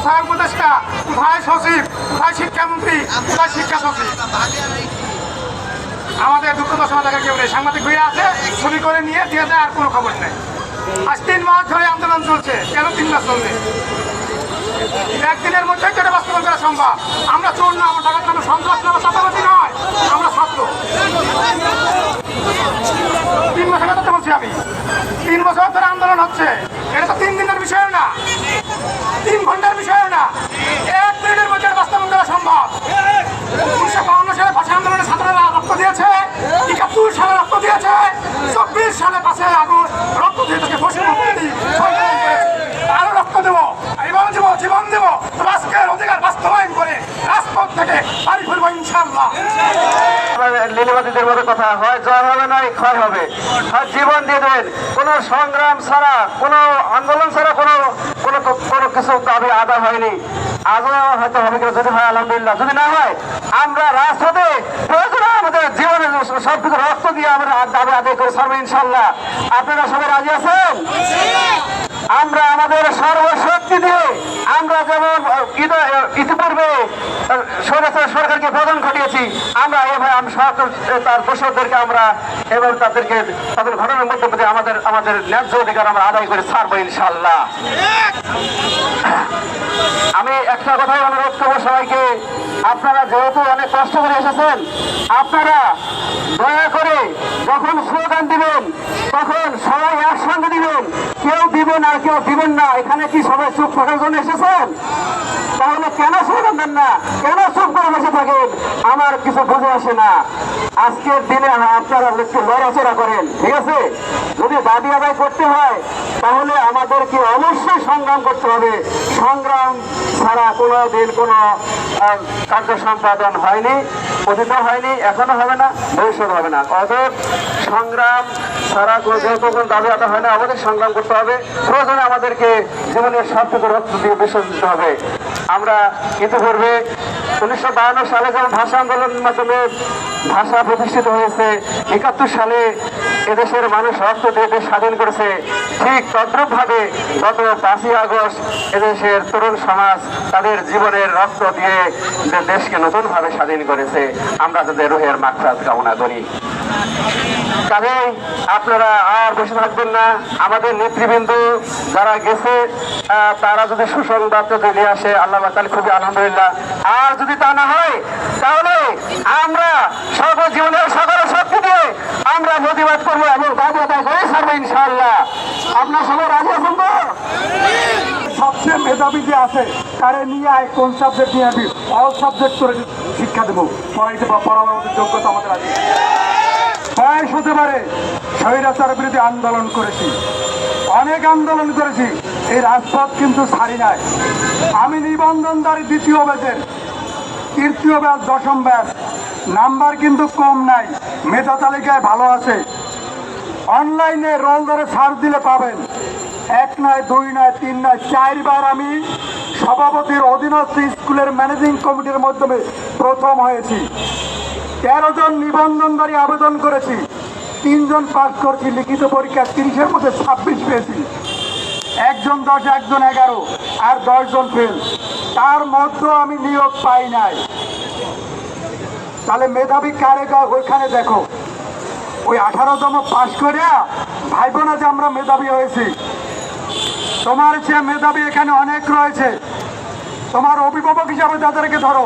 কোথায় উপদেষ্টা কোথায় সচিব কোথায় শিক্ষামন্ত্রী কোথায় শিক্ষা সচিব। আমাদের দুঃখ দশমা দেখা কেউ নেই। সাংবাদিক হয়ে আছে, ছবি করে নিয়ে দিয়ে দেয়, আর কোনো খবর নেই। আজ তিন মাস ধরে আন্দোলন চলছে। কেন তিন মাস চলবে? একদিনের মধ্যে এটা বাস্তবায়ন করা সম্ভব। আমরা চোর না, আমার টাকার কোনো সন্ত্রাস না নয়, আমরা ছাত্র। তিন বছর কথা বলছি আমি। তিন বছর ধরে আন্দোলন হচ্ছে। দিনের বিষয় না। তিন ঘণ্টার বিষয় না। এক মিনিটের মধ্যে বাস্তবায়ন করা সম্ভব। উনিশশো বাউন্ন সালে ভাষা আন্দোলনের ছাত্ররা রক্ত দিয়েছে, একাত্তর সালে রক্ত দিয়েছে, চব্বিশ সালে পাশে আগস্ট রক্ত দিয়ে তাকে মুক্তি সংগ্রাম করেছে। আরও রক্ত দেবো জীবন দেবো জীবন দেবো রাষ্ট্রের অধিকার বাস্তবায়ন করে রাজপথ থেকে বাড়ি ফিরবো ইনশাল্লাহ লীলাবাদীদের মতো কথা হয় জয় হবে নয় ক্ষয় হবে। হয় জীবন দিয়ে দেবেন। কোনো সংগ্রাম ছাড়া কোনো আন্দোলন ছাড়া কোনো কোনো কোনো কিছু দাবি আদায় হয়নি। আজও হয়তো হবে কিনা যদি হয় আলহামদুলিল্লাহ। যদি না হয় আমরা রাজপথে প্রয়োজনে আমাদের জীবনে সব কিছু রক্ত দিয়ে আমরা দাবি আদায় করে ছাড়বো ইনশাল্লাহ আপনারা সবাই রাজি আছেন? আমরা আমাদের সর্বশক্তি দিয়ে আমরা যেমন স্বৈরাচার সরকারকে প্রদান ঘটিয়েছি। আমরা এভাবে আমি তার দোষরদেরকে আমরা এবার তাদেরকে, তাদের ঘটনার মধ্যে প্রতি আমাদের আমাদের ন্যায্য অধিকার আমরা আদায় করে ছাড়বো ইনশাল্লাহ আমি একটা কথাই অনুরোধ করব সবাইকে, আপনারা যেহেতু অনেক কষ্ট করে এসেছেন, আপনারা দয়া করে যখন স্লোগান দিবেন, তখন সবাই একসঙ্গে দিবেন। কেউ দিবেন আর কেউ দিবেন না। এখানে কি সবাই চুপ থাকার জন্য এসেছেন? তাহলে কেন স্লোগান দেন না? কেন চুপ করে বসে থাকেন? আমার কিছু বুঝে আসে না। আজকের দিনে আপনারা একটু লড়াচড়া করেন, ঠিক আছে? যদি দাবি আদায় করতে হয়, তাহলে আমাদেরকে অবশ্যই সংগ্রাম করতে হবে। সংগ্রাম ছাড়া কোনো দিন কোনো কার্য সম্পাদন হয়নি অতীত হয়নি, এখনও হবে না ভবিষ্যৎ হবে না। অতএব সংগ্রাম ছাড়া যেহেতু কোনো দাবি আদায় হয় না, আমাদের সংগ্রাম করতে হবে। প্রয়োজনে আমাদেরকে জীবনের সবটুকু রক্ত দিয়ে বিসর্জন দিতে হবে। আমরা ইতিপূর্বে উনিশশো সালে যখন ভাষা আন্দোলনের মাধ্যমে ভাষা প্রতিষ্ঠিত হয়েছে, একাত্তর সালে এদেশের মানুষ রক্ত দিয়ে স্বাধীন করেছে। ঠিক তদ্রুপভাবে গত পাঁচই আগস্ট এদেশের তরুণ সমাজ তাদের জীবনের রক্ত দিয়ে দেশকে নতুনভাবে স্বাধীন করেছে। আমরা তাদের রোহের মাকসাদ কামনা করি। কাজেই আপনারা আর বসে থাকবেন না। আমাদের নেতৃবৃন্দ যারা গেছে তারা যদি সুসংবাদ যদি নিয়ে আসে, আল্লাহ তাহলে খুবই আলহামদুলিল্লাহ। আর যদি তা না হয়, তাহলে আমরা সর্বজীবনের সকল শক্তি দিয়ে আমরা প্রতিবাদ করব এবং আদায় করে ছাড়বো ইনশাআল্লাহ। আপনার সবাই রাজি আছেন তো? সবচেয়ে মেধাবী যে আছে, তারে নিয়ে আয়, কোন সাবজেক্ট নিয়ে আসবি অল সাবজেক্ট করে শিক্ষা দেবো। পড়াইতে বা পড়ানোর যোগ্যতা আমাদের আছে। বয়স হতে পারে স্বৈরাচার বিরোধী আন্দোলন করেছি। অনেক আন্দোলন করেছি, এই রাজপথ কিন্তু ছাড়ি নাই। আমি নিবন্ধনদারি দ্বিতীয় ব্যাচের, তৃতীয় ব্যাচ, দশম ব্যাচ, নাম্বার কিন্তু কম নাই, মেধা তালিকায় ভালো আছে। অনলাইনে রোল ধরে ছাড় দিলে পাবেন। এক নয়, দুই নয়, তিন নয়, চারবার আমি সভাপতির অধীনস্থ স্কুলের ম্যানেজিং কমিটির মাধ্যমে প্রথম হয়েছি। তেরো জন নিবন্ধনকারী আবেদন করেছি, তিনজন পাস করছি, লিখিত পরীক্ষা তিরিশের মধ্যে ছাব্বিশ পেয়েছি। একজন দশ, একজন এগারো, আর দশজন ফেল তার মধ্যেও আমি নিয়োগ পাই নাই। তাহলে মেধাবী কারে ওইখানে দেখো। ওই আঠারোতম পাশ করে ভাইবো না যে আমরা মেধাবী হয়েছি। তোমার চেয়ে মেধাবী এখানে অনেক রয়েছে। তোমার অভিভাবক হিসাবে তাদেরকে ধরো।